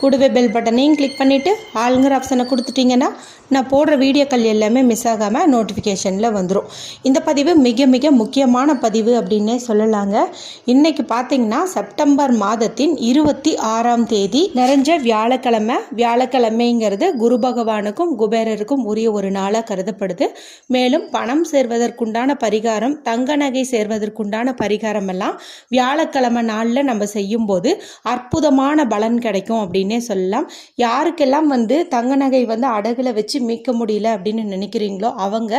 கூடவே பெல் பட்டனையும் கிளிக் பண்ணிவிட்டு ஆளுங்கிற ஆப்ஷனை கொடுத்துட்டிங்கன்னா நான் போடுற வீடியோக்கள் எல்லாமே மிஸ் ஆகாமல் நோட்டிஃபிகேஷனில் வந்துடும் இந்த பதிவு மிக மிக முக்கியமான பதிவு அப்படின்னே சொல்லலாங்க. இன்றைக்கி பார்த்தீங்கன்னா செப்டம்பர் மாதத்தின் இருபத்தி ஆறாம் தேதி நிறைஞ்ச வியாழக்கிழமை வியாழக்கிழமைங்கிறது குரு பகவானுக்கும் குபேரருக்கும் உரிய ஒரு நாளாக கருதப்படுது. மேலும் பணம் சேர்வதற்குண்டான பரிகாரம் தங்க நகை சேர்வதற்குண்டான பரிகாரம் எல்லாம் வியாழக்கிழமை நாளில் நம்ம செய்யும்போது அற்புதமான பலன் கிடைக்கும் அப்படின்னு சொல்லலாம். யாருக்கெல்லாம் வந்து தங்க நகை வந்து அடகுல வச்சு மீட்க முடியல அப்படின்னு நினைக்கிறீங்களோ அவங்க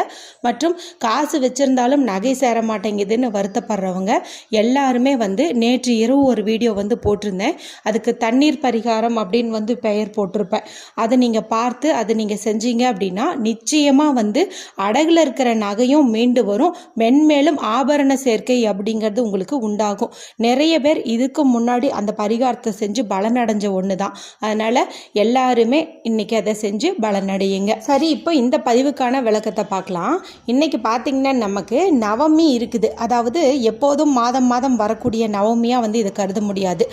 மற்றும் காசு வச்சிருந்தாலும் நகை சேர மாட்டேங்குதுன்னு வருத்தப்படுறவங்க எல்லாருமே வந்து நேற்று இரவு ஒரு வீடியோ வந்து போட்டிருந்தேன். அதுக்கு தண்ணீர் பரிகாரம் அப்படின்னு வந்து பெயர் போட்டிருப்பேன். அதை நீங்கள் பார்த்து அதை நீங்கள் செஞ்சீங்க அப்படின்னா நிச்சயமாக வந்து அடகுல இருக்கிற நகையும் மீண்டு வரும். மென்மேலும் ஆபரண சேர்க்கை அப்படிங்கிறது உங்களுக்கு உண்டாகும். நிறைய பேர் இதுக்கு முன்னாடி அந்த பரிகாரத்தை செஞ்சு பலனடைஞ்ச ஒன்று தான் அதனால் எல்லாருமே இன்னைக்கு அதை செஞ்சு பலனடையுங்க சரி இப்போ இந்த பதிவுக்கான விளக்கத்தை பார்க்கலாம். இன்றைக்கி பார்த்தீங்கன்னா நமக்கு நவமி இருக்குது. அதாவது எப்போதும் மாதம் மாதம் வரக்கூடிய நவமியாக வந்து இதை கருத முடியாது.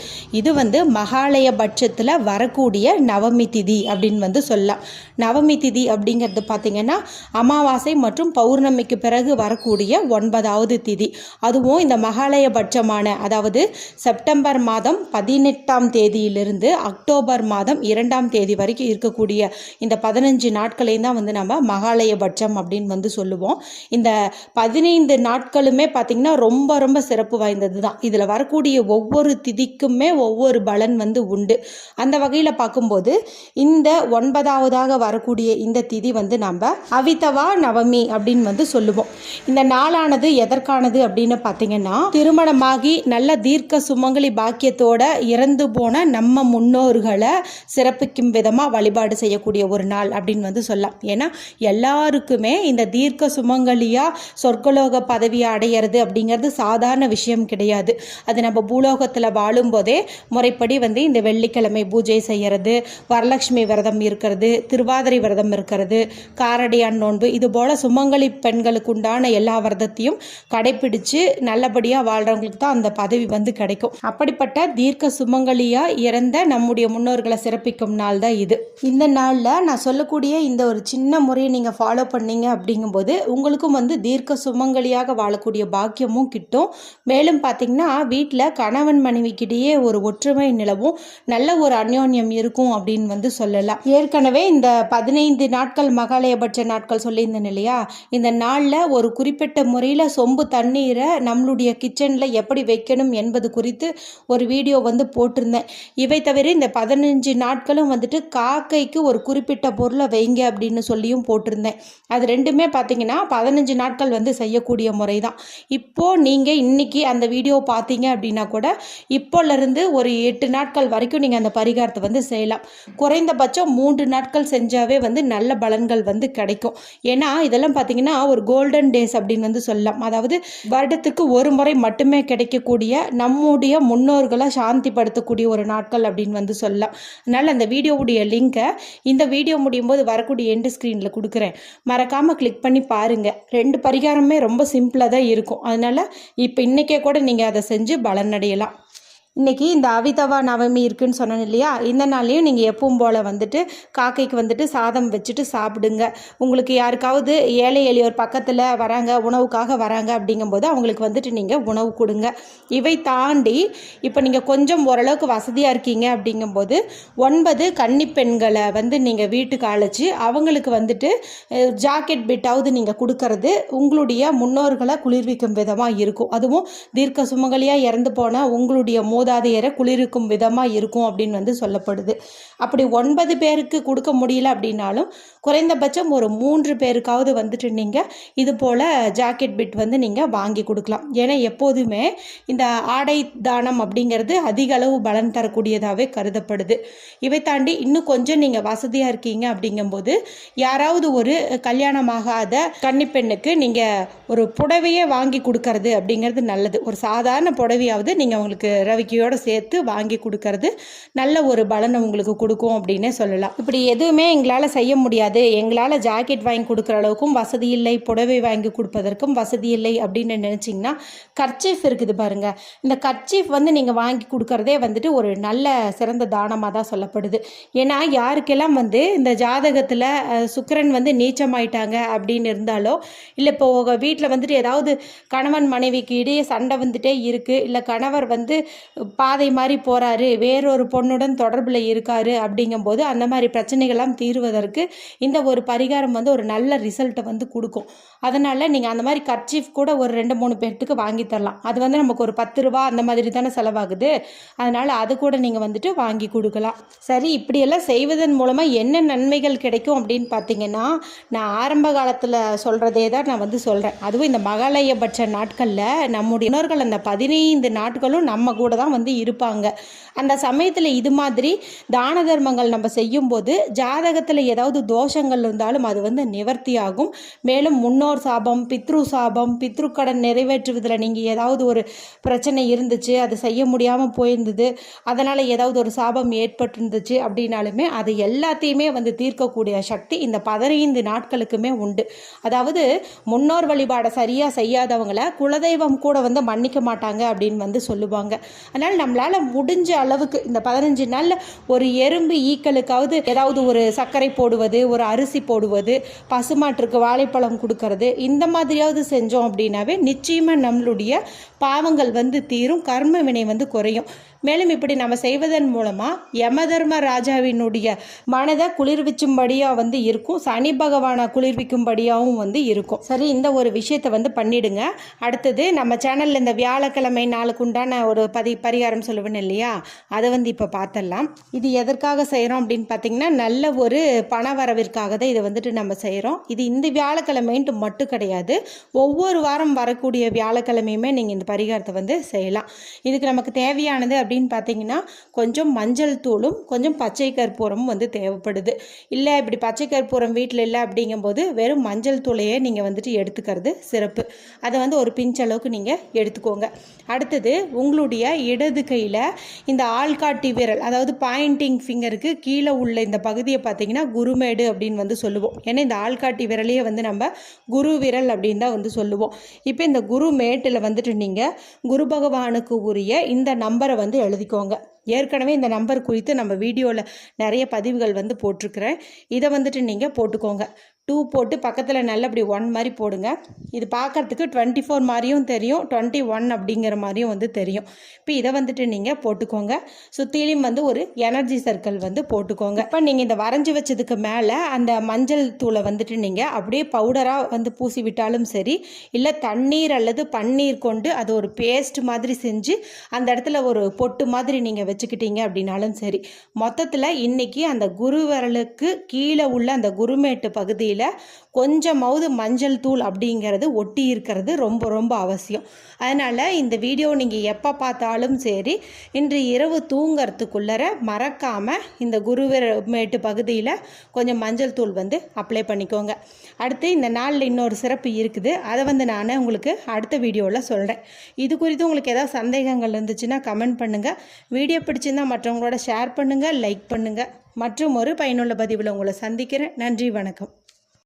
இது வந்து மகாலய பட்சத்தில் வரக்கூடிய நவமி திதி அப்படின்னு வந்து சொல்லலாம். நவமி திதி அப்படிங்கிறது பார்த்திங்கன்னா அமாவாசை மற்றும் பௌர்ணமிக்கு பிறகு வரக்கூடிய ஒன்பதாவது திதி. அதுவும் இந்த மகாலய பட்சமான அதாவது செப்டம்பர் மாதம் பதினெட்டாம் தேதியிலிருந்து அக்டோபர் அக்டோபர் மாதம் இரண்டாம் தேதி வரைக்கும் இருக்கக்கூடிய இந்த பதினஞ்சு நாட்களையும் தான் வந்து நம்ம மகாலயபட்சம் அப்படின்னு வந்து சொல்லுவோம். இந்த பதினைந்து நாட்களுமே பார்த்திங்கன்னா ரொம்ப ரொம்ப சிறப்பு வாய்ந்தது தான். இதில் வரக்கூடிய ஒவ்வொரு திதிக்குமே ஒவ்வொரு பலன் வந்து உண்டு. அந்த வகையில் பார்க்கும்போது இந்த ஒன்பதாவதாக வரக்கூடிய இந்த திதி வந்து நம்ம அவிதவா நவமி அப்படின்னு வந்து சொல்லுவோம். இந்த நாளானது எதற்கானது அப்படின்னு பார்த்தீங்கன்னா திருமணமாகி நல்ல தீர்க்க சுமங்கலி பாக்கியத்தோட இறந்து போன நம்ம முன்னோர்கள் சிறப்பிக்கும் விதமாக வழிபாடு செய்யக்கூடிய ஒரு நாள் அப்படின்னு வந்து சொல்லலாம். ஏன்னா எல்லாருக்குமே இந்த தீர்க்க சுமங்கலியாக சொர்க்கலோக பதவியை அடையிறது அப்படிங்கிறது சாதாரண விஷயம் கிடையாது. அது நம்ம பூலோகத்தில் வாழும்போதே முறைப்படி வந்து இந்த வெள்ளிக்கிழமை பூஜை செய்யறது வரலட்சுமி விரதம் இருக்கிறது திருவாதிரை விரதம் இருக்கிறது காரடியான் நோன்பு இது போல் சுமங்கலி பெண்களுக்கு உண்டான எல்லா விரதத்தையும் கடைப்பிடிச்சு நல்லபடியாக வாழ்கிறவங்களுக்கு தான் அந்த பதவி வந்து கிடைக்கும். அப்படிப்பட்ட தீர்க்க சுமங்கலியாக இறந்த நம்முடைய முன்னோர்களை சிறப்பிக்கும் நாள் தான் இது. இந்த நாளில் நான் சொல்லக்கூடிய இந்த ஒரு சின்ன முறையை நீங்கள் ஃபாலோ பண்ணீங்க அப்படிங்கும்போது உங்களுக்கும் வந்து தீர்க்க சுமங்கலியாக வாழக்கூடிய பாக்கியமும் கிட்டும். மேலும் பார்த்தீங்கன்னா வீட்டில் கணவன் மனைவிக்கிட்டேயே ஒரு ஒற்றுமை நிலவும் நல்ல ஒரு அந்யோன்யம் இருக்கும் அப்படின்னு வந்து சொல்லலாம். ஏற்கனவே இந்த பதினைந்து நாட்கள் மகாலயபட்ச நாட்கள் சொல்லியிருந்தேன் இல்லையா? இந்த நாளில் ஒரு குறிப்பிட்ட முறையில் சொம்பு தண்ணீரை நம்மளுடைய கிச்சனில் எப்படி வைக்கணும் என்பது குறித்து ஒரு வீடியோ வந்து போட்டிருந்தேன். இவை தவிர இந்த பதினஞ்சு நாட்களும் வந்துட்டு காக்கைக்கு ஒரு குறிப்பிட்ட பொருளை வைங்க அப்படின்னு சொல்லியும் போட்டிருந்தேன். அது ரெண்டுமே பார்த்தீங்கன்னா பதினஞ்சு நாட்கள் வந்து செய்யக்கூடிய முறை தான் இப்போது நீங்கள் இன்றைக்கி அந்த வீடியோ பார்த்தீங்க அப்படின்னா கூட இப்போலேருந்து ஒரு எட்டு நாட்கள் வரைக்கும் நீங்கள் அந்த பரிகாரத்தை வந்து செய்யலாம். குறைந்தபட்சம் மூன்று நாட்கள் செஞ்சாவே வந்து நல்ல பலன்கள் வந்து கிடைக்கும். ஏன்னா இதெல்லாம் பார்த்தீங்கன்னா ஒரு கோல்டன் டேஸ் அப்படின்னு வந்து சொல்லலாம். அதாவது வருடத்துக்கு ஒரு முறை மட்டுமே கிடைக்கக்கூடிய நம்முடைய முன்னோர்களை சாந்திப்படுத்தக்கூடிய ஒரு நாட்கள் அப்படின்னு வந்து சொல்லலாம் சொல்லலாம். அதனால் அந்த வீடியோவுடைய லிங்கை இந்த வீடியோ முடியும் போது வரக்கூடிய எண்டு ஸ்க்ரீனில் கொடுக்குறேன். மறக்காமல் கிளிக் பண்ணி பாருங்கள் ரெண்டு பரிகாரமே ரொம்ப சிம்பிளாக தான் இருக்கும். அதனால் இப்போ இன்றைக்கே கூட நீங்கள் அதை செஞ்சு பலனடையலாம். இன்றைக்கி இந்த அவிதவா நவமி இருக்குன்னு சொன்னேன் இல்லையா? இந்த நாள்லேயும் நீங்கள் எப்பவும் போல் வந்துட்டு காக்கைக்கு வந்துட்டு சாதம் வச்சுட்டு சாப்பிடுங்க. உங்களுக்கு யாருக்காவது ஏழை எளியோர் பக்கத்தில் வராங்க உணவுக்காக வராங்க அப்படிங்கும்போது அவங்களுக்கு வந்துட்டு நீங்கள் உணவு கொடுங்க. இவை தாண்டி இப்போ நீங்கள் கொஞ்சம் ஓரளவுக்கு வசதியாக இருக்கீங்க அப்படிங்கும்போது ஒன்பது கன்னி பெண்களை வந்து நீங்கள் வீட்டுக்கு அழைச்சி அவங்களுக்கு வந்துட்டு ஜாக்கெட் பிட்டாவது நீங்கள் கொடுக்கறது உங்களுடைய முன்னோர்களை குளிர்விக்கும் விதமாக இருக்கும். அதுவும் தீர்க்க சுமங்கலியாக இறந்து போன உங்களுடைய மூதாதையரை குளிருக்கும் விதமாக இருக்கும் அப்படின்னு வந்து சொல்லப்படுது. அப்படி ஒன்பது பேருக்கு கொடுக்க முடியல அப்படின்னாலும் குறைந்தபட்சம் ஒரு மூன்று பேருக்காவது வந்துட்டு நீங்கள் இது போல் ஜாக்கெட் பிட் வந்து நீங்கள் வாங்கி கொடுக்கலாம். ஏன்னா எப்போதுமே இந்த ஆடை தானம் அப்படிங்கிறது அதிக அளவு பலன் தரக்கூடியதாகவே கருதப்படுது. இவை தாண்டி இன்னும் கொஞ்சம் நீங்கள் வசதியாக இருக்கீங்க அப்படிங்கும்போது யாராவது ஒரு கல்யாணமாகாத கன்னிப்பெண்ணுக்கு நீங்கள் ஒரு புடவையே வாங்கி கொடுக்கறது அப்படிங்கிறது நல்லது. ஒரு சாதாரண புடவையாவது நீங்கள் அவங்களுக்கு ரவிக்கு வட்டியோடு சேர்த்து வாங்கி கொடுக்கறது நல்ல ஒரு பலனை உங்களுக்கு கொடுக்கும் அப்படின்னே சொல்லலாம். இப்படி எதுவுமே எங்களால் செய்ய முடியாது. எங்களால் ஜாக்கெட் வாங்கி கொடுக்குற அளவுக்கும் வசதி இல்லை புடவை வாங்கி கொடுப்பதற்கும் வசதி இல்லை அப்படின்னு நினச்சிங்கன்னா கர்ச்சீஃப் இருக்குது பாருங்க. இந்த கர்ச்சீஃப் வந்து நீங்கள் வாங்கி கொடுக்கறதே வந்துட்டு ஒரு நல்ல சிறந்த தானமாக தான் சொல்லப்படுது. ஏன்னா யாருக்கெல்லாம் வந்து இந்த ஜாதகத்தில் சுக்கரன் வந்து நீச்சமாயிட்டாங்க அப்படின்னு இருந்தாலோ இல்லை இப்போ வீட்டில் வந்துட்டு ஏதாவது கணவன் மனைவிக்கு இடையே சண்டை வந்துட்டே இருக்குது இல்லை கணவர் வந்து பாதை மாதிரி போகிறாரு வேறொரு பொண்ணுடன் தொடர்பில் இருக்காரு அப்படிங்கும்போது அந்த மாதிரி பிரச்சனைகள்லாம் தீர்வதற்கு இந்த ஒரு பரிகாரம் வந்து ஒரு நல்ல ரிசல்ட்டை வந்து கொடுக்கும். அதனால் நீங்கள் அந்த மாதிரி கர்ச்சீஃப் கூட ஒரு ரெண்டு மூணு பேர்த்துக்கு வாங்கி தரலாம். அது வந்து நமக்கு ஒரு பத்து ரூபா அந்த மாதிரி தானே செலவாகுது. அதனால் அது கூட நீங்கள் வந்துட்டு வாங்கி கொடுக்கலாம். சரி இப்படியெல்லாம் செய்வதன் மூலமாக என்ன நன்மைகள் கிடைக்கும் அப்படின்னு பார்த்தீங்கன்னா நான் ஆரம்ப காலத்தில் சொல்கிறதே தான் நான் வந்து சொல்கிறேன் அதுவும் இந்த மகாலயபட்ச நாட்களில் நம்முடைய முன்னோர்கள் அந்த பதினைந்து நாட்களும் நம்ம கூட தான் வந்து இருப்பாங்க. அந்த சமயத்தில் இது மாதிரி தான தர்மங்கள் நம்ம செய்யும்போது ஜாதகத்தில் ஏதாவது தோஷங்கள் இருந்தாலும் அது வந்து நிவர்த்தி ஆகும் மேலும் முன்னோர் சாபம் பித்ரு சாபம் பித்ருக்கடன் நிறைவேற்றுவதில் நீங்கள் ஏதாவது ஒரு பிரச்சனை இருந்துச்சு அது செய்ய முடியாமல் போயிருந்தது அதனால் ஏதாவது ஒரு சாபம் ஏற்பட்டிருந்துச்சு அப்படின்னாலுமே அது எல்லாத்தையுமே வந்து தீர்க்கக்கூடிய சக்தி இந்த பதினைந்து நாட்களுக்குமே உண்டு. அதாவது முன்னோர் வழிபாடை சரியாக செய்யாதவங்கள குலதெய்வம் கூட வந்து மன்னிக்க மாட்டாங்க அப்படின்னு வந்து சொல்லுவாங்க. நாள் நம்மளால் முடிஞ்ச அளவுக்கு இந்த பதினஞ்சு நாளில் ஒரு எறும்பு ஈக்களுக்காவது ஏதாவது ஒரு சர்க்கரை போடுவது ஒரு அரிசி போடுவது பசுமாட்டுக்கு வாழைப்பழம் கொடுக்கறது இந்த மாதிரியாவது செஞ்சோம் அப்படின்னாவே நிச்சயமாக நம்மளுடைய பாவங்கள் வந்து தீரும் கர்ம வினை வந்து குறையும். மேலும் இப்படி நம்ம செய்வதன் மூலமாக யமதர்ம ராஜாவினுடைய மனதை குளிர்விச்சும்படியாக வந்து இருக்கும். சனி பகவானை குளிர்விக்கும்படியாகவும் வந்து இருக்கும். சரி இந்த ஒரு விஷயத்தை வந்து பண்ணிடுங்க. அடுத்தது நம்ம சேனலில் இந்த வியாழக்கிழமை நாளுக்கு உண்டான ஒரு பதி பரிகாரம் சொல்லுவேன் இல்லையா? அதை வந்து இப்போ பார்த்துடலாம் இது எதற்காக செய்கிறோம் அப்படின்னு பார்த்தீங்கன்னா நல்ல ஒரு பண வரவிற்காக தான் இதை வந்துட்டு நம்ம செய்கிறோம் இது இந்த வியாழக்கிழமைன்ட்டு மட்டும் கிடையாது. ஒவ்வொரு வாரம் வரக்கூடிய வியாழக்கிழமையுமே நீங்கள் இந்த பரிகாரத்தை வந்து செய்யலாம். இதுக்கு நமக்கு தேவையானது அப்படின்னு பார்த்தீங்கன்னா கொஞ்சம் மஞ்சள் தூளும் கொஞ்சம் பச்சை கற்பூரமும் வந்து தேவைப்படுது. இல்லை இப்படி பச்சை கற்பூரம் வீட்டில் இல்லை அப்படிங்கும்போது வெறும் மஞ்சள் தூளையே நீங்கள் வந்துட்டு எடுத்துக்கிறது சிறப்பு. அதை வந்து ஒரு பிஞ்ச் அளவுக்கு நீங்கள் எடுத்துக்கோங்க. அடுத்தது உங்களுடைய இடது கையில் இந்த ஆள்காட்டி விரல் அதாவது பாயிண்டிங் ஃபிங்கருக்கு கீழே உள்ள இந்த பகுதியை பார்த்தீங்கன்னா குருமேடு அப்படின்னு வந்து சொல்லுவோம். ஏன்னா இந்த ஆள்காட்டி விரலையே வந்து நம்ம குரு விரல் அப்படின்னு தான் வந்து சொல்லுவோம். இப்போ இந்த குரு மேட்டில் வந்துட்டு நீங்கள் குரு பகவானுக்கு உரிய இந்த நம்பரை வந்து எழுதிக்கோங்க. ஏற்கனவே இந்த நம்பர் குறித்து நம்ம வீடியோவில் நிறைய பதிவுகள் வந்து போட்டிருக்கிறேன். இதை வந்துட்டு நீங்கள் போட்டுக்கோங்க. டூ போட்டு பக்கத்தில் நல்லபடி ஒன் மாதிரி போடுங்க. இது பார்க்குறதுக்கு டுவெண்ட்டி ஃபோர் மாதிரியும் தெரியும். டுவெண்ட்டி ஒன் அப்படிங்கிற மாதிரியும் வந்து தெரியும். இப்போ இதை வந்துட்டு நீங்கள் போட்டுக்கோங்க. சுற்றிலையும் வந்து ஒரு எனர்ஜி சர்க்கிள் வந்து போட்டுக்கோங்க. இப்போ நீங்கள் இந்த வரைஞ்சி வச்சதுக்கு மேலே அந்த மஞ்சள் தூளை வந்துட்டு நீங்கள் அப்படியே பவுடராக வந்து பூசி விட்டாலும் சரி இல்லை தண்ணீர் அல்லது பன்னீர் கொண்டு அது ஒரு பேஸ்ட் மாதிரி செஞ்சு அந்த இடத்துல ஒரு பொட்டு மாதிரி நீங்கள் வச்சுக்கிட்டீங்க அப்படின்னாலும் சரி மொத்தத்தில் இன்றைக்கி அந்த குருவரலுக்கு கீழே உள்ள அந்த குருமேட்டு பகுதியில் கொஞ்சமாவது மஞ்சள் தூள் அப்படிங்கிறது ஒட்டி இருக்கிறது ரொம்ப ரொம்ப அவசியம். அதனால் இந்த வீடியோ நீங்கள் எப்போ பார்த்தாலும் சரி இன்று இரவு தூங்கிறதுக்குள்ளர மறக்காமல் இந்த குருவிரமேட்டு பகுதியில் கொஞ்சம் மஞ்சள் தூள் வந்து அப்ளை பண்ணிக்கோங்க. அடுத்து இந்த நாளில் இன்னொரு சிறப்பு இருக்குது. அதை வந்து நான் உங்களுக்கு அடுத்த வீடியோவில் சொல்கிறேன் இது குறித்து உங்களுக்கு ஏதாவது சந்தேகங்கள் இருந்துச்சுன்னா கமெண்ட் பண்ணுங்கள் வீடியோ பிடிச்சிருந்தால் மற்றவங்களோட ஷேர் பண்ணுங்கள் லைக் பண்ணுங்கள் மற்றும் ஒரு பயனுள்ள பதிவில் உங்களை சந்திக்கிறேன். நன்றி வணக்கம்.